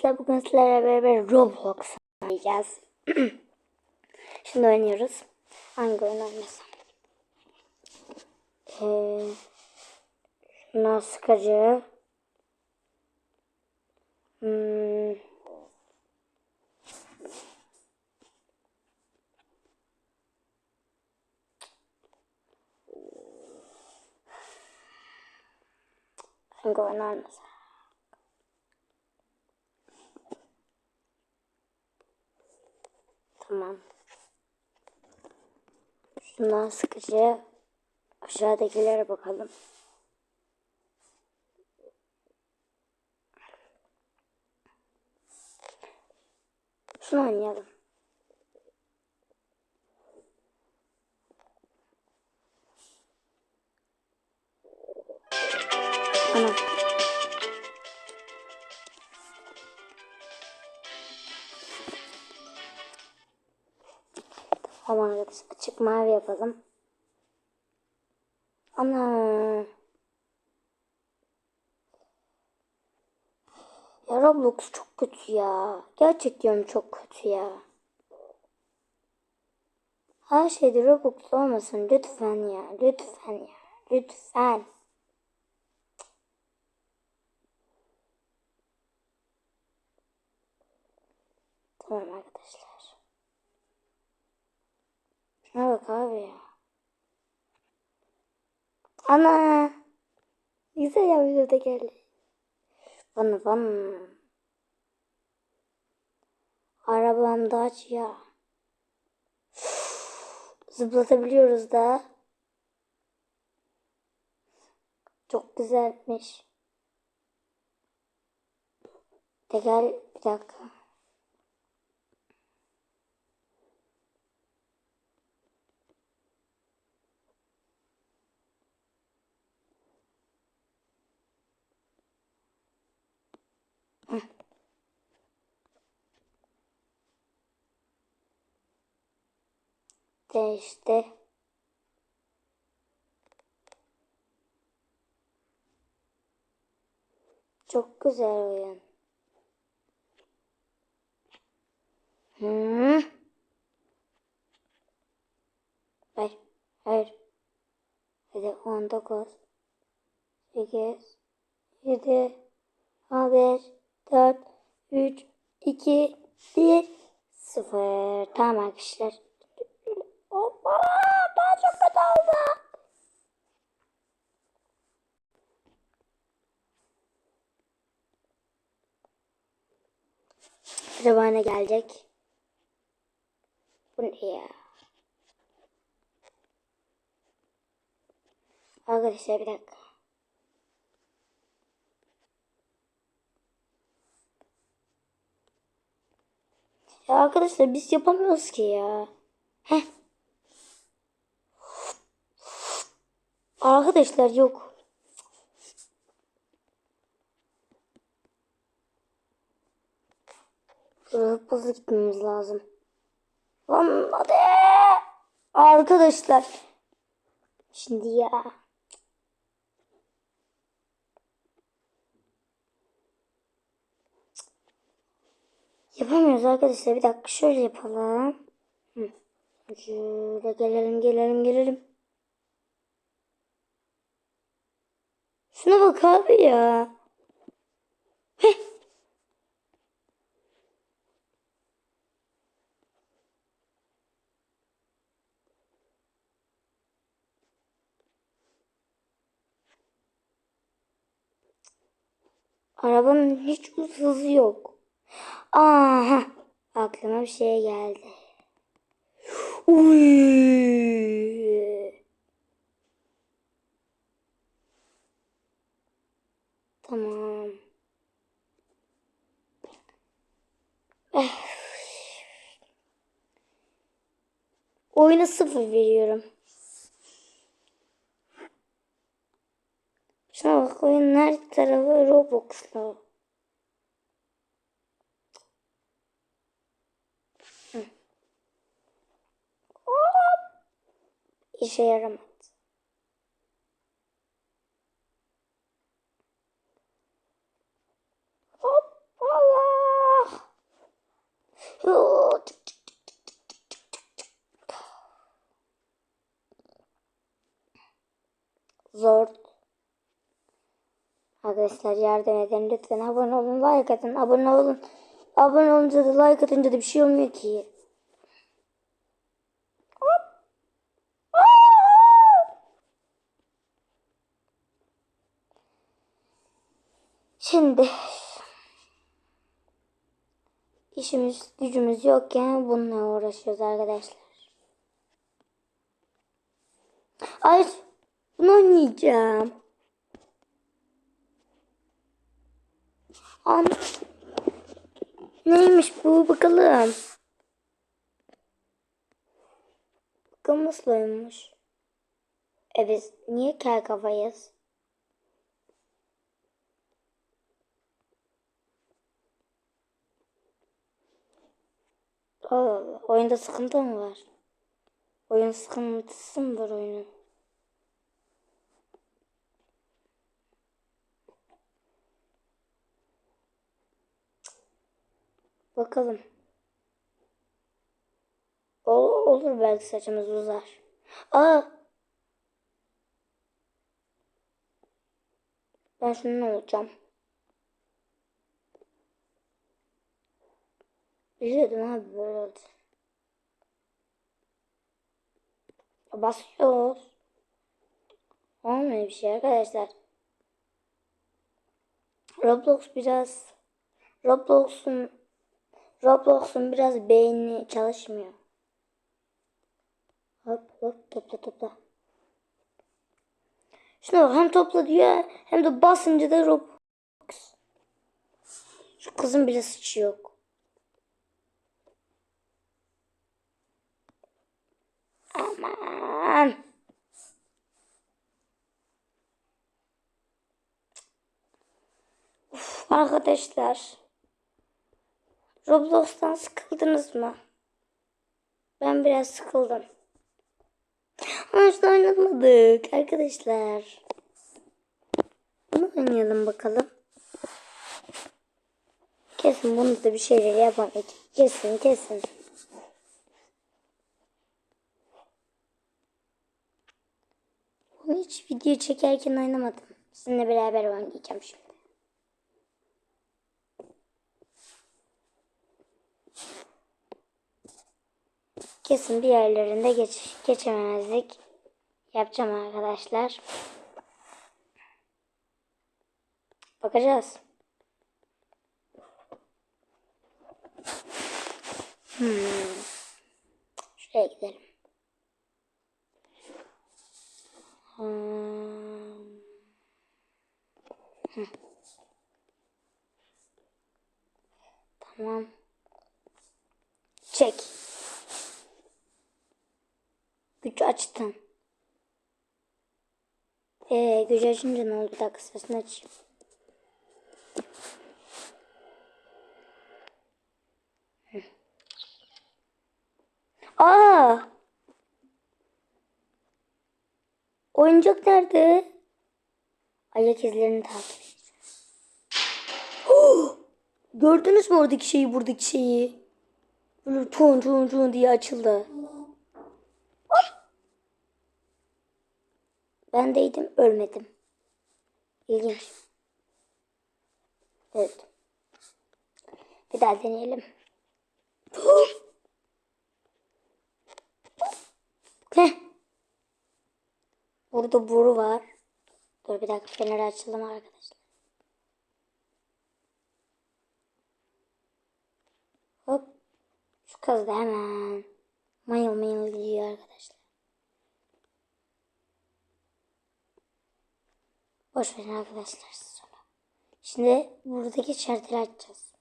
arkadaşlar bugün sizlerle beraber Roblox oynayacağız. Şimdi oynuyoruz. Hangi oyun oynasam? Ee, şuna sıkıcı. Hmm. Hangi oyun oynasam? Tamam. Şundan sıkıcı aşağıdakilere bakalım. Şunu oynayalım. Ana. Tamam arkadaşlar açık mavi yapalım. Ana. Ya Roblox çok kötü ya. Gerçekten çok kötü ya. Her şeyde Roblox olmasın lütfen ya. Lütfen ya. Lütfen. Tamam arkadaşlar. Şuna bak abi ya. Ana. Güzel ya videoda geldi. Bana bana. Arabam da aç ya. Zıplatabiliyoruz da. Çok güzelmiş. Teker bir dakika. Değişti. Çok güzel oyun. Hmm. Hayır. Hayır. Hadi 19 8 7 5 4 3 2 1 0 Tamam arkadaşlar. Hoppa daha çok kötü oldu. Acaba ne gelecek? Bu ne ya? Arkadaşlar bir dakika. Ya arkadaşlar biz yapamıyoruz ki ya. Heh. Arkadaşlar yok. Hızlı hızlı gitmemiz lazım. Lan hadi. Arkadaşlar. Şimdi ya. Yapamıyoruz arkadaşlar. Bir dakika şöyle yapalım. Şöyle gelelim gelelim gelelim. Şuna bak abi ya. Arabanın hiç hızı yok. Aha. Aklıma bir şey geldi. Uy. Tamam. Oyuna sıfır veriyorum. Şuna bak oyunun her tarafı Roblox'la. İşe yaramadı. Zor. Arkadaşlar yardım edin lütfen abone olun like atın abone olun. Abone olunca da like atınca da bir şey olmuyor ki. Şimdi işimiz gücümüz yokken bununla uğraşıyoruz arkadaşlar. Ay bunu oynayacağım. An Neymiş bu bakalım. Bakalım nasıl oyunmuş. E biz niye kel kafayız? Allah. Oyunda sıkıntı mı var? Oyun sıkıntısı mı var oyunun? Bakalım. Ol- olur belki saçımız uzar. Aa! Ben şunun olacağım. Biliyordum abi böyle oldu. Basıyoruz. Olmuyor bir şey arkadaşlar. Roblox biraz Roblox'un Roblox'un biraz beyni çalışmıyor. Hop hop topla topla. Şuna bak hem topla diyor hem de basınca da Roblox. Şu kızın bile sıçı yok. Arkadaşlar. Roblox'tan sıkıldınız mı? Ben biraz sıkıldım. Ama işte oynamadık arkadaşlar. Bunu oynayalım bakalım. Kesin bunu da bir şeyler yapamayız. Kesin kesin. Bunu hiç video çekerken oynamadım. Sizinle beraber oynayacağım şimdi. Kesin bir yerlerinde geç, geçememezlik yapacağım arkadaşlar. Bakacağız. Hmm. Şuraya gidelim. Hmm. Tamam. Çek. Güç açtın. Ee, güç açınca ne oldu? Bir dakika sesini açayım. Aa! Oyuncak nerede? Ayak izlerini takip edeceğiz. Gördünüz mü oradaki şeyi buradaki şeyi? Böyle çun çun çun diye açıldı. Ben deydim ölmedim. İlginç. Evet. Bir daha deneyelim. Burada boru var. Dur bir dakika feneri açalım arkadaşlar. Hop. Şu kız da hemen mayıl mayıl gidiyor arkadaşlar. Boş verin arkadaşlar sonra. Şimdi buradaki şartları açacağız.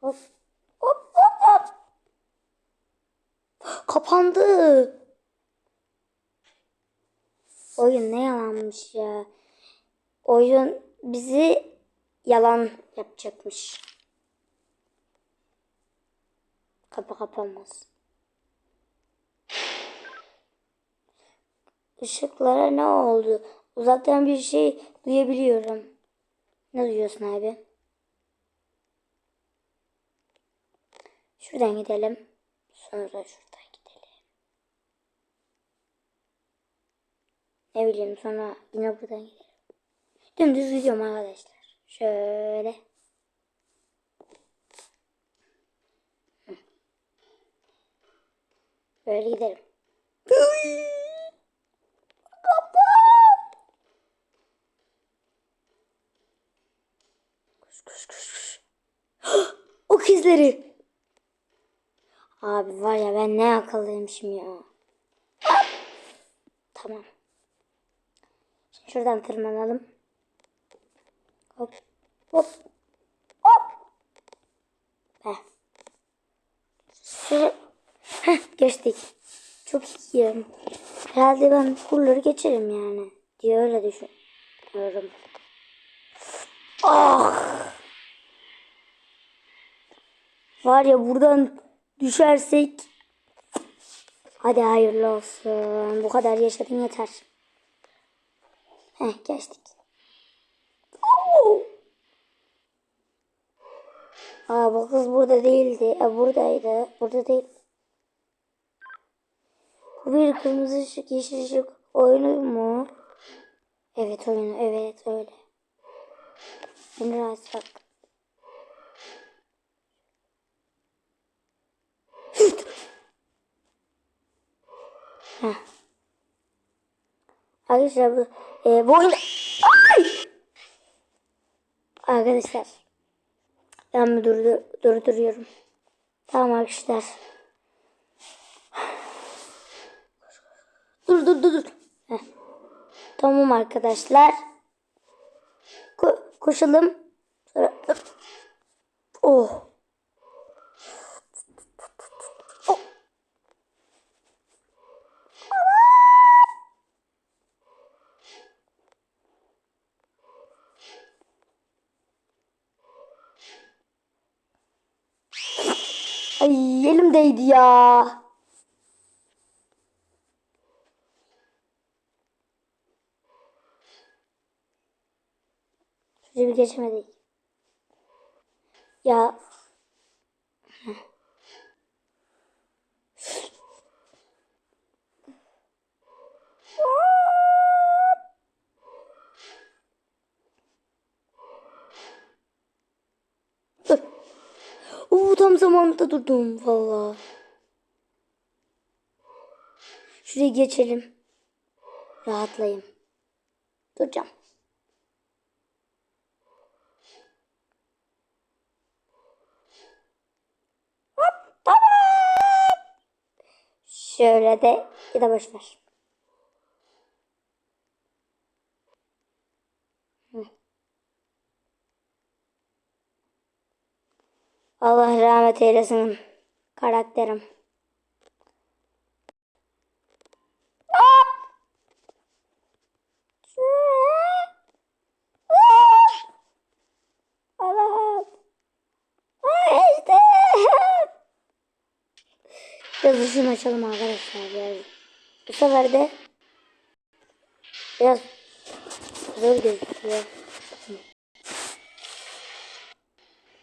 Hop. Hop hop hop. Kapandı. Oyun ne yalanmış ya. Oyun bizi yalan yapacakmış. Kapı kapanmaz. Işıklara ne oldu? Uzaktan bir şey duyabiliyorum. Ne duyuyorsun abi? Şuradan gidelim. Sonra şuradan gidelim. Ne bileyim sonra yine buradan giderim. Dümdüz gidiyorum arkadaşlar. Şöyle. Böyle giderim. Koş koş koş koş. o kızları. Abi var ya ben ne akıllıymışım ya. Tamam. Şimdi şuradan tırmanalım. Hop. Hop. Hop. Heh. Heh, geçtik. Çok iyiyim. Herhalde ben buraları geçerim yani. Diye öyle düşünüyorum. Ah! Var ya buradan düşersek Hadi hayırlı olsun. Bu kadar yaşadın yeter. Heh geçtik. Oo! Aa bu kız burada değildi. E, buradaydı. Burada değil. Bir kırmızı ışık, yeşil ışık oyunu mu? Evet oyunu. Evet öyle. Rahatsız bak. Arkadaşlar bu, e, bu oyunda... Ay! Arkadaşlar. Ben bir durdu, durduruyorum. Tamam arkadaşlar. Dur dur dur. Heh. Tamam arkadaşlar. Ko koşalım. Sonra... Oh. Oh. Ay elim değdi ya. Bir geçemedik. Ya. Oo, tam zamanında durdum valla. Şuraya geçelim. Rahatlayayım. Duracağım. Hop, tamam. Şöyle de ya da boş ver. Allah rahmet eylesin karakterim. Allah'ım. Ay işte. Biraz ışığını açalım arkadaşlar. Biraz. Bu sefer de biraz zor gözüküyor.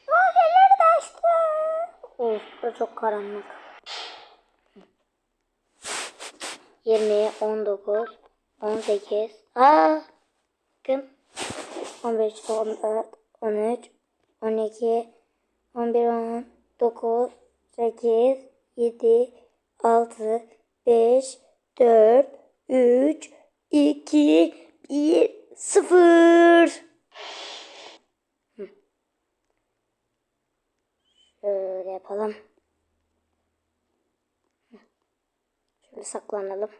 Aa, fener de açtı. Of, bu çok karanlık. 20, 19, 18, aa, bakın. 15, 14, 13, 12, 11, 10, 9, 8, 7, 6, 5, 4, 3, 2, 1, 0. Şöyle yapalım. Şöyle saklanalım.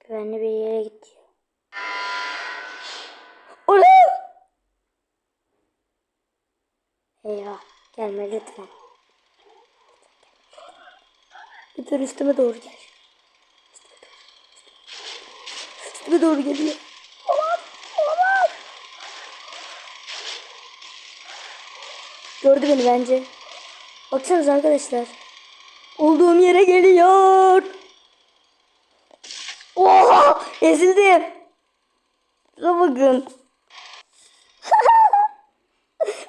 Güvenli bir yere gidiyor. Eyvah. Gelme lütfen. Lütfen üstüme doğru gel. Üstüme doğru geliyor. Olamaz. Olamaz. Gördü beni bence. Baksanıza arkadaşlar. Olduğum yere geliyor. Oha! Ezildim. Şuna bakın.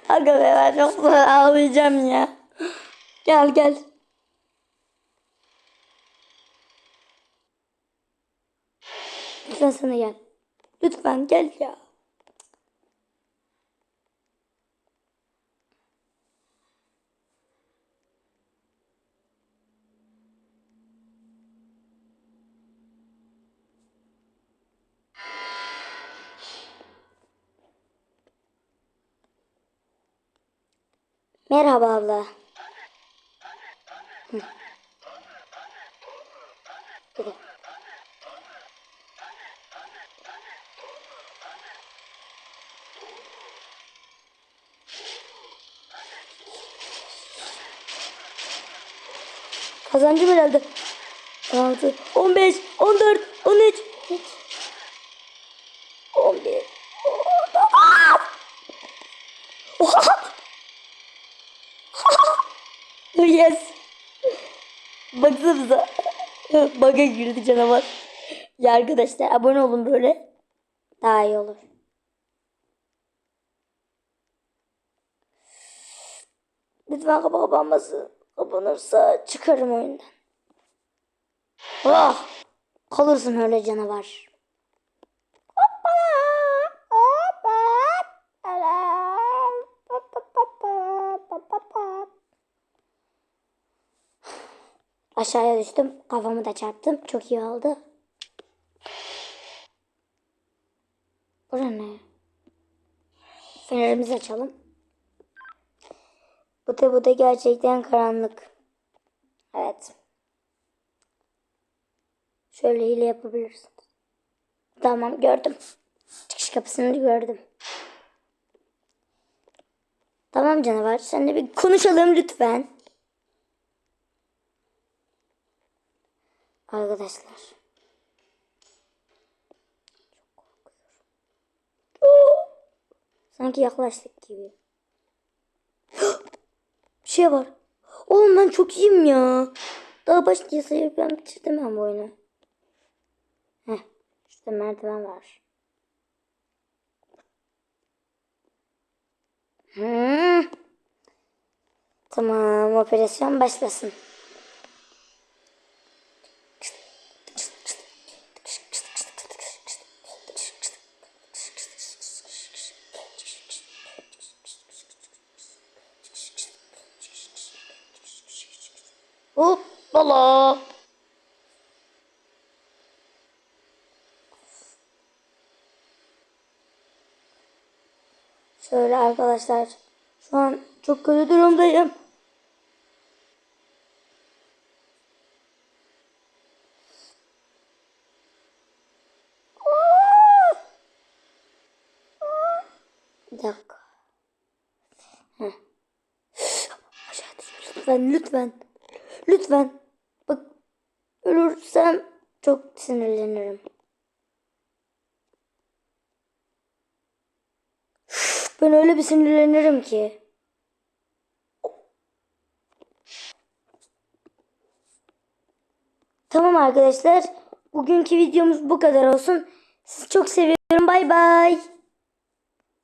Aga be çok ağlayacağım ya. Gel gel. Lütfen sana gel. Lütfen gel ya. Merhaba abla. Hı. De- Kazancım herhalde. 6, 15, 14, 13, 11. Oha! Yes. Baksanıza. Baga girdi canavar. Ya arkadaşlar abone olun böyle. Daha iyi olur. Lütfen kapı kapanmasın. Kapanırsa çıkarım oyundan. Ah! Kalırsın öyle canavar. Aşağıya düştüm. Kafamı da çarptım. Çok iyi oldu. Bura ne? Fenerimizi açalım. Bu da bu da gerçekten karanlık. Evet. Şöyle hile yapabilirsiniz. Tamam gördüm. Çıkış kapısını gördüm. Tamam canavar. Seninle bir konuşalım lütfen. Arkadaşlar. Çok korkuyorum. Sanki yaklaştık gibi. Bir şey var. Oğlum ben çok iyiyim ya. Daha sayıp ben bitirdim ben bu oyunu. Heh. İşte merdiven var. Hmm. Tamam operasyon başlasın. Hoppala. Şöyle arkadaşlar. Şu an çok kötü durumdayım. Lütfen lütfen. Lütfen. Bak ölürsem çok sinirlenirim. Ben öyle bir sinirlenirim ki. Tamam arkadaşlar. Bugünkü videomuz bu kadar olsun. Sizi çok seviyorum. Bay bay.